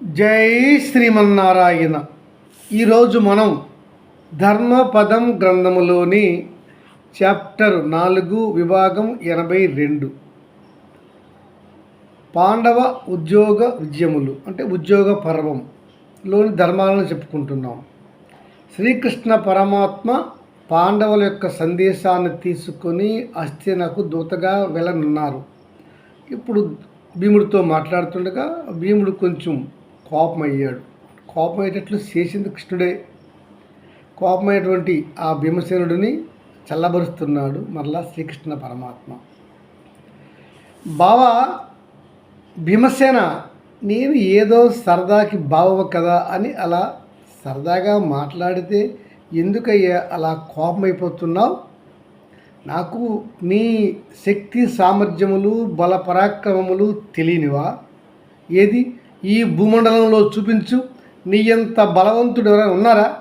జై శ్రీమన్నారాయణ. ఈరోజు మనం ధర్మపదం గ్రంథములోని చాప్టర్ నాలుగు విభాగం ఎనభై రెండు. పాండవ ఉద్యోగ విజయములు అంటే ఉద్యోగ పర్వంలోని ధర్మాలను చెప్పుకుంటున్నాం. శ్రీకృష్ణ పరమాత్మ పాండవుల యొక్క సందేశాన్ని తీసుకొని అస్థినకు దూతగా వెళ్ళనున్నారు. ఇప్పుడు భీముడితో మాట్లాడుతుండగా భీముడు కొంచెం కోపం అయ్యాడు కోపం అయ్యేటట్లు చేసింది కృష్ణుడే కోపమైనటువంటి ఆ భీమసేనుడిని చల్లబరుస్తున్నాడు మరలా శ్రీకృష్ణ పరమాత్మ. బావా భీమసేన నేను ఏదో సరదాకి బావ కదా అని అలా సరదాగా మాట్లాడితే ఎందుకయ్యా అలా కోపమైపోతున్నావు? నాకు నీ శక్తి సామర్థ్యములు బల పరాక్రమములు తెలియనివా? ఏది? ఈ భూమండలంలో చూపించు. నీ ఎంత బలవంతుడు ఎవరైనా ఉన్నారా?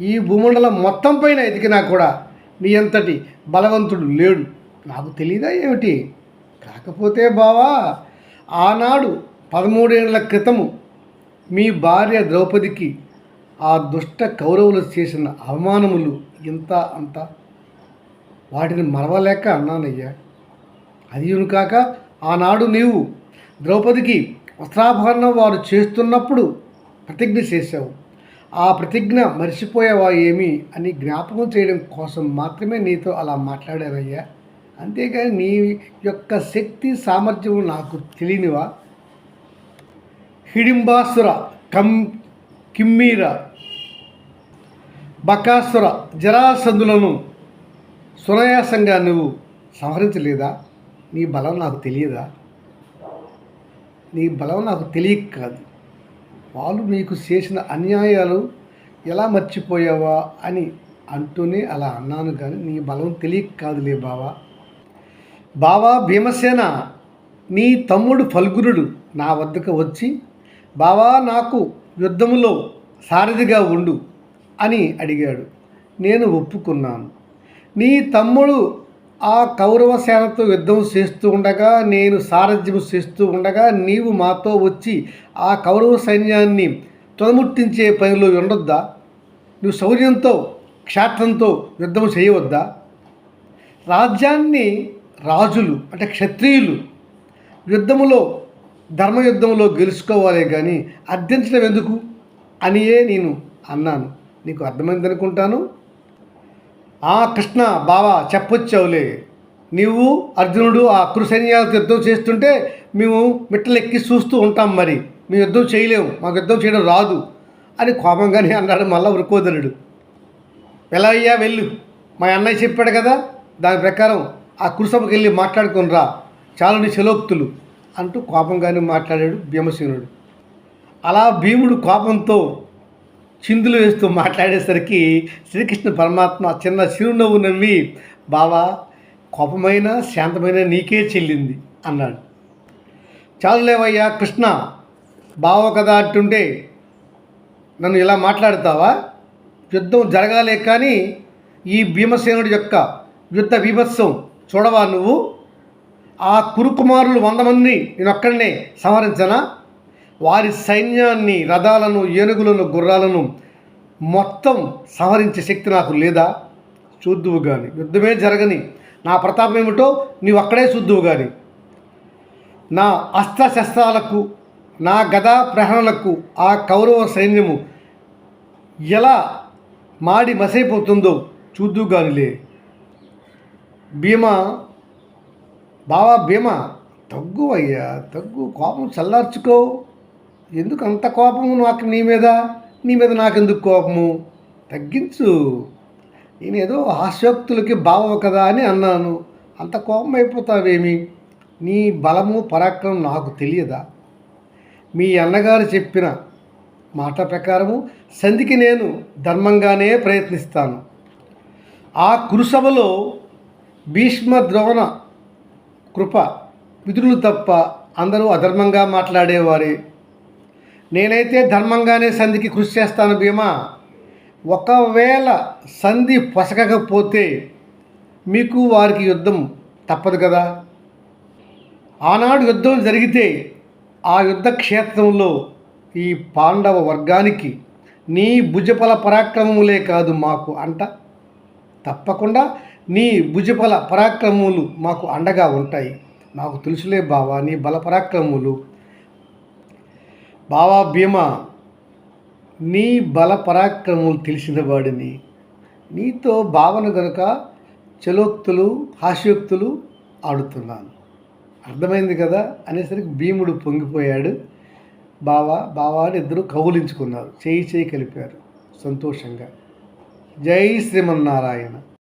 ఈ భూమండలం మొత్తం పైన ఎదిగినా కూడా నీ అంతటి బలవంతుడు లేడు. నాకు తెలియదా ఏమిటి? కాకపోతే బావా ఆనాడు పదమూడేళ్ళ క్రితము మీ భార్య ద్రౌపదికి ఆ దుష్ట కౌరవులు చేసిన అవమానములు ఇంత అంత? వాటిని మరవలేక అన్నానయ్యా. అది కాక ఆనాడు నీవు ద్రౌపదికి వస్త్రాపహరణం వారు చేస్తున్నప్పుడు ప్రతిజ్ఞ చేశావు. ఆ ప్రతిజ్ఞ మర్చిపోయావా ఏమి అని జ్ఞాపకం చేయడం కోసం మాత్రమే నీతో అలా మాట్లాడానయ్యా. అంతేగాని నీ యొక్క శక్తి సామర్థ్యం నాకు తెలియనివా? హిడింబాసుర కం కిమ్మీర బకాసుర జరాసందులను సునాయాసంగా నువ్వు సంహరించలేదా? నీ బలం నాకు తెలియదా? నీ బలం నాకు తెలియక కాదు. వాళ్ళు నీకు చేసిన అన్యాయాలు ఎలా మర్చిపోయావా అని అంటూనే అలా అన్నాను కానీ నీ బలం తెలియక కాదులే బావా. బావా భీమసేన నీ తమ్ముడు ఫల్గురుడు నా వద్దకు వచ్చి బావా నాకు యుద్ధములో సారథిగా ఉండు అని అడిగాడు. నేను ఒప్పుకున్నాను. నీ తమ్ముడు ఆ కౌరవ సేనతో యుద్ధం చేస్తూ ఉండగా నేను సారథ్యం చేస్తూ ఉండగా నీవు మాతో వచ్చి ఆ కౌరవ సైన్యాన్ని తొలముట్టించే పనిలో ఉండొద్దా? నువ్వు శౌర్యంతో క్షాత్రంతో యుద్ధం చేయవద్దా? రాజ్యాన్ని రాజులు అంటే క్షత్రియులు యుద్ధములో ధర్మయుద్ధంలో గెలుచుకోవాలే కానీ అర్థించడం ఎందుకు? అనియే నేను అన్నాను. నీకు అర్థమైంది అనుకుంటాను ఆ కృష్ణ బావా చెప్పొచ్చావులే. నీవు అర్జునుడు ఆ అక్రుసైన్యాలకు యుద్ధం చేస్తుంటే మేము మిట్టలెక్కి చూస్తూ ఉంటాం మరి. మేము యుద్ధం చేయలేము. మాకు యుద్ధం చేయడం రాదు అని కోపంగానే అన్నాడు మళ్ళా వృకోదరుడు. ఎలా అయ్యా వెళ్ళు. మా అన్నయ్య చెప్పాడు కదా దాని ప్రకారం ఆ కురుసభకి వెళ్ళి మాట్లాడుకుని రా. చాలని శలోక్తులు అంటూ కోపంగానే మాట్లాడాడు భీమసేనుడు. అలా భీముడు కోపంతో చిందులు వేస్తూ మాట్లాడేసరికి శ్రీకృష్ణ పరమాత్మ చిన్న చిరునవ్వు నవ్వి బావా కోపమైన శాంతమైన నీకే చెల్లింది అన్నాడు. చాలులేవయ్యా కృష్ణ బావ కదా అంటుంటే నన్ను ఇలా మాట్లాడతావా? యుద్ధం జరగాలే కానీ ఈ భీమసేనుడి యొక్క యుద్ధ బీభత్సం చూడవా నువ్వు? ఆ కురుకుమారులు వంద మందిని నేను ఒక్కడనే సంహరించనా? వారి సైన్యాన్ని రథాలను ఏనుగులను గుర్రాలను మొత్తం సంహరించే శక్తి నాకు లేదా? చూద్దువు కానీ యుద్ధమే జరగని. నా ప్రతాపం ఏమిటో నీవు అక్కడే చూద్దువు కానీ నా అస్త్రశస్త్రాలకు నా గదా ప్రహరణలకు ఆ కౌరవ సైన్యము ఎలా మాడి మసైపోతుందో చూద్దు గానిలే. భీమా బావా భీమా తగ్గు అయ్యా తగ్గు కోపం చల్లార్చుకో. ఎందుకు అంత కోపము నాకు నీ మీద? నీ మీద నాకెందుకు కోపము? తగ్గించు. నేనేదో ఆశోక్తులకి బావవు కదా అని అన్నాను. అంత కోపం అయిపోతావేమి? నీ బలము పరాక్రమం నాకు తెలియదా? మీ అన్నగారు చెప్పిన మాట ప్రకారము సంధికి నేను ధర్మంగానే ప్రయత్నిస్తాను. ఆ కురుసభలో భీష్మ ద్రోణ కృప విధులు తప్ప అందరూ అధర్మంగా మాట్లాడేవారే. నేనైతే ధర్మంగానే సంధికి కృషి చేస్తాను భీమా. ఒకవేళ సంధి పొసగకపోతే మీకు వారికి యుద్ధం తప్పదు కదా. ఆనాడు యుద్ధం జరిగితే ఆ యుద్ధ క్షేత్రంలో ఈ పాండవ వర్గానికి నీ భుజఫల పరాక్రమములే కాదు మాకు అంట. తప్పకుండా నీ భుజఫల పరాక్రమములు మాకు అండగా ఉంటాయి. నాకు తెలుసులే బావా నీ బల పరాక్రమములు బావా భీమా నీ బల పరాక్రమం తెలిసిన వాడిని నీతో భావన గనుక చలోక్తులు హాస్యోక్తులు ఆడుతున్నాను. అర్థమైంది కదా? అనేసరికి భీముడు పొంగిపోయాడు. బావా బావా అని ఇద్దరు కౌలించుకున్నారు చేయి చేయి కలిపారు. సంతోషంగా. జై శ్రీమన్నారాయణ.